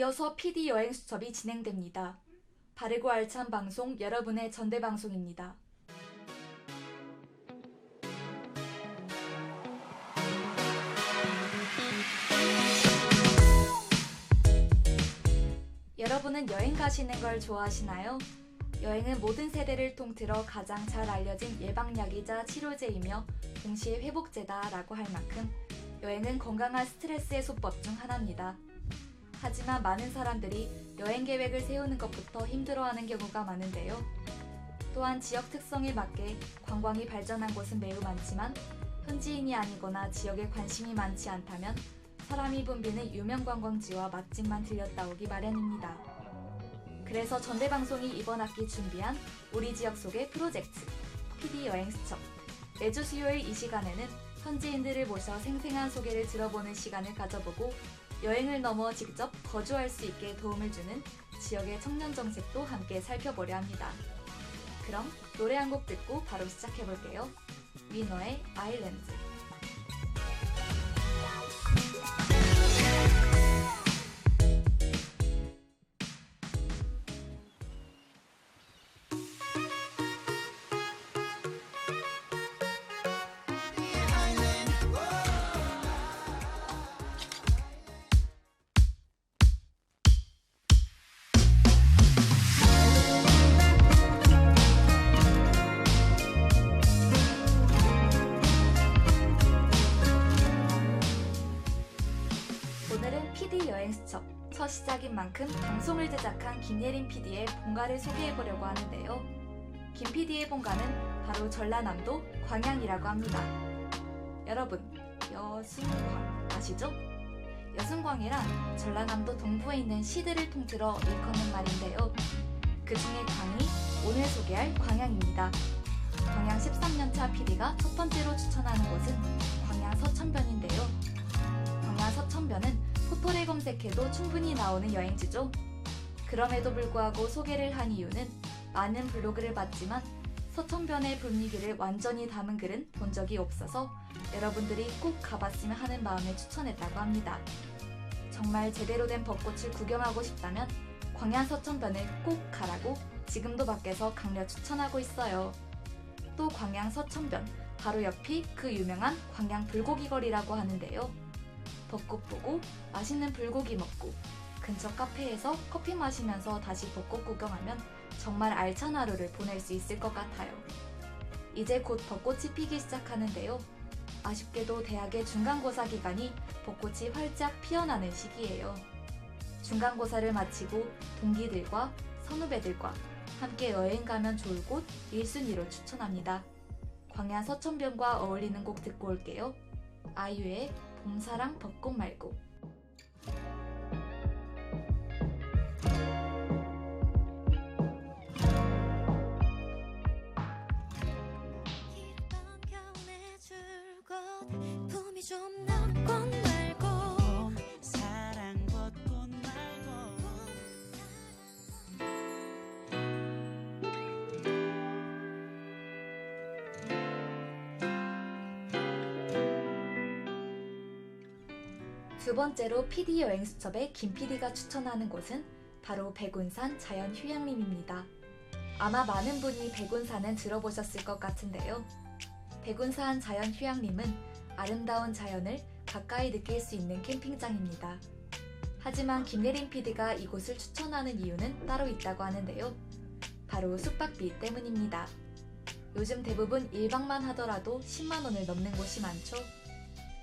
이어서 PD 여행 수첩이 진행됩니다. 바르고 알찬 방송 여러분의 전대 방송입니다. 여러분은 여행 가시는 걸 좋아하시나요? 여행은 모든 세대를 통틀어 가장 잘 알려진 예방약이자 치료제이며 동시에 회복제다라고 할 만큼 여행은 건강한 스트레스 해소법 중 하나입니다. 하지만 많은 사람들이 여행 계획을 세우는 것부터 힘들어하는 경우가 많은데요. 또한 지역 특성에 맞게 관광이 발전한 곳은 매우 많지만 현지인이 아니거나 지역에 관심이 많지 않다면 사람이 붐비는 유명 관광지와 맛집만 들렸다 오기 마련입니다. 그래서 전대방송이 이번 학기 준비한 우리 지역 속의 프로젝트 PD 여행 수첩 매주 수요일 이 시간에는 현지인들을 모셔 생생한 소개를 들어보는 시간을 가져보고 여행을 넘어 직접 거주할 수 있게 도움을 주는 지역의 청년 정책도 함께 살펴보려 합니다. 그럼 노래 한 곡 듣고 바로 시작해 볼게요. 위너의 아일랜드. 시작인 만큼 방송을 제작한 김예린 PD의 본가를 소개해 보려고 하는데요. 김 PD의 본가는 바로 전라남도 광양이라고 합니다. 여러분, 여순광 아시죠? 여순광이란 전라남도 동부에 있는 시들을 통틀어 일컫는 말인데요. 그 중에 광이 오늘 소개할 광양입니다. 광양 13년차 PD가 첫 번째로 추천하는 곳은 광양 서천변인데요. 광야 서천변은 포털에 검색해도 충분히 나오는 여행지죠. 그럼에도 불구하고 소개를 한 이유는 많은 블로그를 봤지만 서천변의 분위기를 완전히 담은 글은 본 적이 없어서 여러분들이 꼭 가봤으면 하는 마음에 추천했다고 합니다. 정말 제대로 된 벚꽃을 구경하고 싶다면 광야 서천변을 꼭 가라고 지금도 밖에서 강력 추천하고 있어요. 또 광양 서천변 바로 옆이 그 유명한 광양 불고기 거리라고 하는데요. 벚꽃 보고 맛있는 불고기 먹고 근처 카페에서 커피 마시면서 다시 벚꽃 구경하면 정말 알찬 하루를 보낼 수 있을 것 같아요. 이제 곧 벚꽃이 피기 시작하는데요. 아쉽게도 대학의 중간고사 기간이 벚꽃이 활짝 피어나는 시기예요. 중간고사를 마치고 동기들과 선후배들과 함께 여행 가면 좋을 곳 1순위로 추천합니다. 광야 서천변과 어울리는 곡 듣고 올게요. 아이유의 봄사랑 벚꽃 말고 두 번째로 PD 여행 수첩에 김 PD가 추천하는 곳은 바로 백운산 자연휴양림입니다. 아마 많은 분이 백운산은 들어보셨을 것 같은데요. 백운산 자연휴양림은 아름다운 자연을 가까이 느낄 수 있는 캠핑장입니다. 하지만 김예린 PD가 이곳을 추천하는 이유는 따로 있다고 하는데요. 바로 숙박비 때문입니다. 요즘 대부분 1박만 하더라도 10만원을 넘는 곳이 많죠.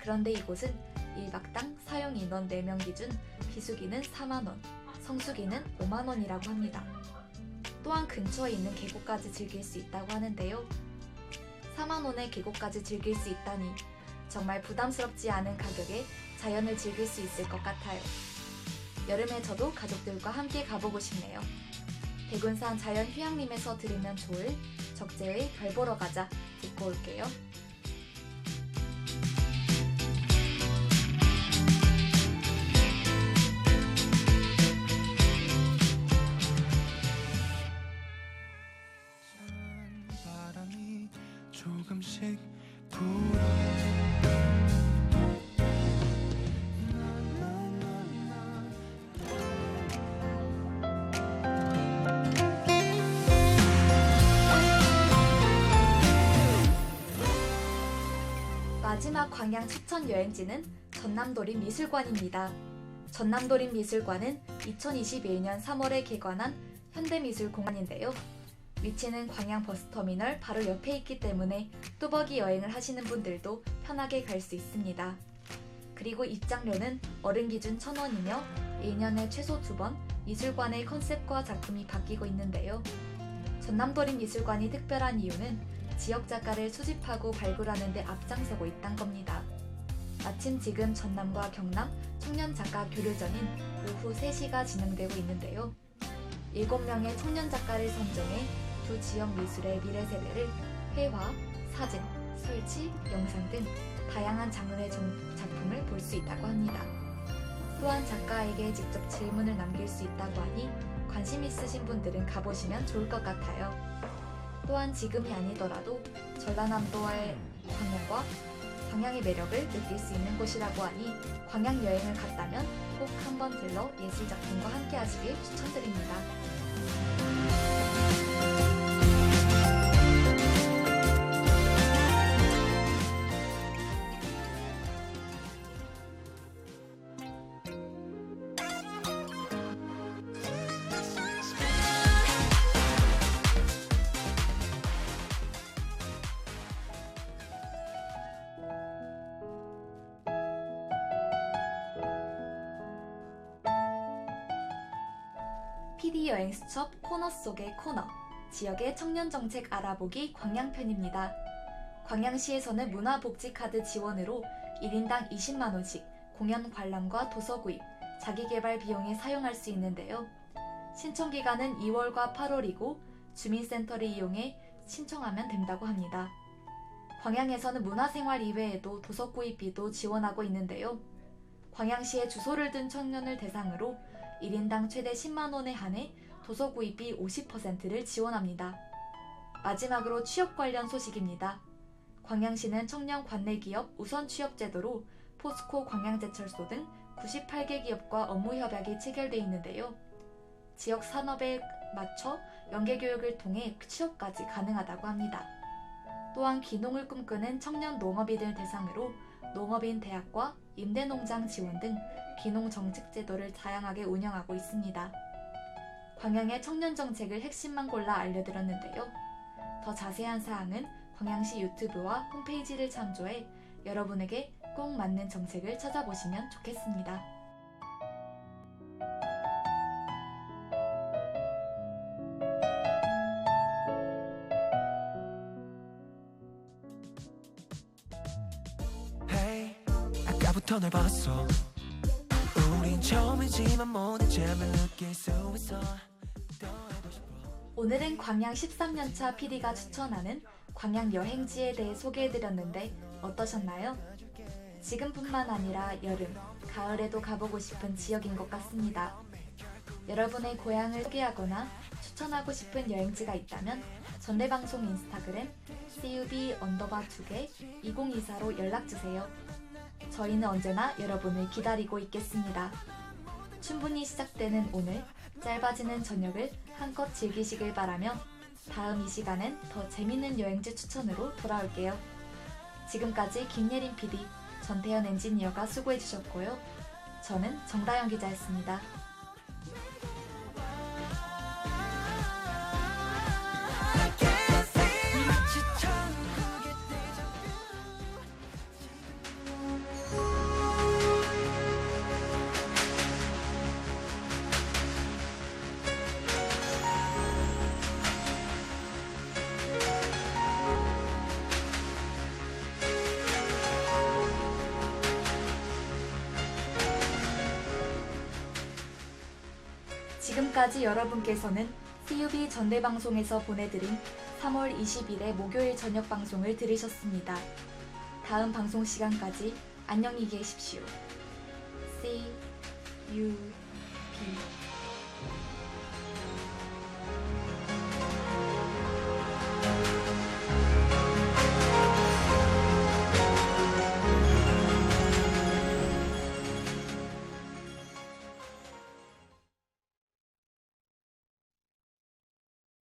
그런데 이곳은 1박당 사용 인원 4명 기준 비수기는 4만원, 성수기는 5만원이라고 합니다. 또한 근처에 있는 계곡까지 즐길 수 있다고 하는데요. 4만원의 계곡까지 즐길 수 있다니 정말 부담스럽지 않은 가격에 자연을 즐길 수 있을 것 같아요. 여름에 저도 가족들과 함께 가보고 싶네요. 백운산 자연휴양림에서 들으면 좋을 적재의 별 보러 가자 듣고 올게요. 아직 마지막 광양 추천 여행지는 전남도림 미술관입니다. 전남도림 미술관은 2021년 3월에 개관한 현대미술공간인데요. 위치는 광양 버스터미널 바로 옆에 있기 때문에 뚜벅이 여행을 하시는 분들도 편하게 갈 수 있습니다. 그리고 입장료는 어른 기준 1,000원이며 1년에 최소 2번 미술관의 컨셉과 작품이 바뀌고 있는데요. 전남도립 미술관이 특별한 이유는 지역 작가를 수집하고 발굴하는 데 앞장서고 있단 겁니다. 마침 지금 전남과 경남 청년 작가 교류전인 오후 3시가 진행되고 있는데요. 7명의 청년 작가를 선정해 두 지역 미술의 미래 세대를 회화, 사진, 설치, 영상 등 다양한 장르의 정- 작품을 볼 수 있다고 합니다. 또한 작가에게 직접 질문을 남길 수 있다고 하니 관심 있으신 분들은 가보시면 좋을 것 같아요. 또한 지금이 아니더라도 전라남도의 광양과 광양의 매력을 느낄 수 있는 곳이라고 하니 광양 여행을 갔다면 꼭 한번 들러 예술 작품과 함께 하시길 추천드립니다. PD 여행 수첩 코너 속의 코너 지역의 청년 정책 알아보기 광양편입니다. 광양시에서는 문화복지카드 지원으로 1인당 20만 원씩 공연 관람과 도서 구입, 자기개발 비용에 사용할 수 있는데요. 신청 기간은 2월과 8월이고 주민센터를 이용해 신청하면 된다고 합니다. 광양에서는 문화생활 이외에도 도서 구입비도 지원하고 있는데요. 광양시에 주소를 둔 청년을 대상으로 1인당 최대 10만 원에 한해 도서 구입비 50%를 지원합니다. 마지막으로 취업 관련 소식입니다. 광양시는 청년 관내 기업 우선 취업 제도로 포스코 광양제철소 등 98개 기업과 업무 협약이 체결돼 있는데요. 지역 산업에 맞춰 연계 교육을 통해 취업까지 가능하다고 합니다. 또한 귀농을 꿈꾸는 청년 농업인들 대상으로 농업인 대학과 임대농장 지원 등 귀농 정책 제도를 다양하게 운영하고 있습니다. 광양의 청년 정책을 핵심만 골라 알려드렸는데요. 더 자세한 사항은 광양시 유튜브와 홈페이지를 참조해 여러분에게 꼭 맞는 정책을 찾아보시면 좋겠습니다. 아까부터 널 봤어 우린 처음이지만 모든 점을 느낄 수 있어 오늘은 광양 13년차 PD가 추천하는 광양 여행지에 대해 소개해드렸는데 어떠셨나요? 지금뿐만 아니라 여름, 가을에도 가보고 싶은 지역인 것 같습니다. 여러분의 고향을 소개하거나 추천하고 싶은 여행지가 있다면 전대방송 인스타그램 cub 언더바 2개 2024로 연락주세요. 저희는 언제나 여러분을 기다리고 있겠습니다. 충분히 시작되는 오늘, 짧아지는 저녁을 한껏 즐기시길 바라며 다음 이 시간엔 더 재밌는 여행지 추천으로 돌아올게요. 지금까지 김예린 PD, 전태현 엔지니어가 수고해주셨고요. 저는 정다영 기자였습니다. 지금까지 여러분께서는 CUB 전대방송에서 보내드린 3월 20일의 목요일 저녁 방송을 들으셨습니다. 다음 방송 시간까지 안녕히 계십시오. See you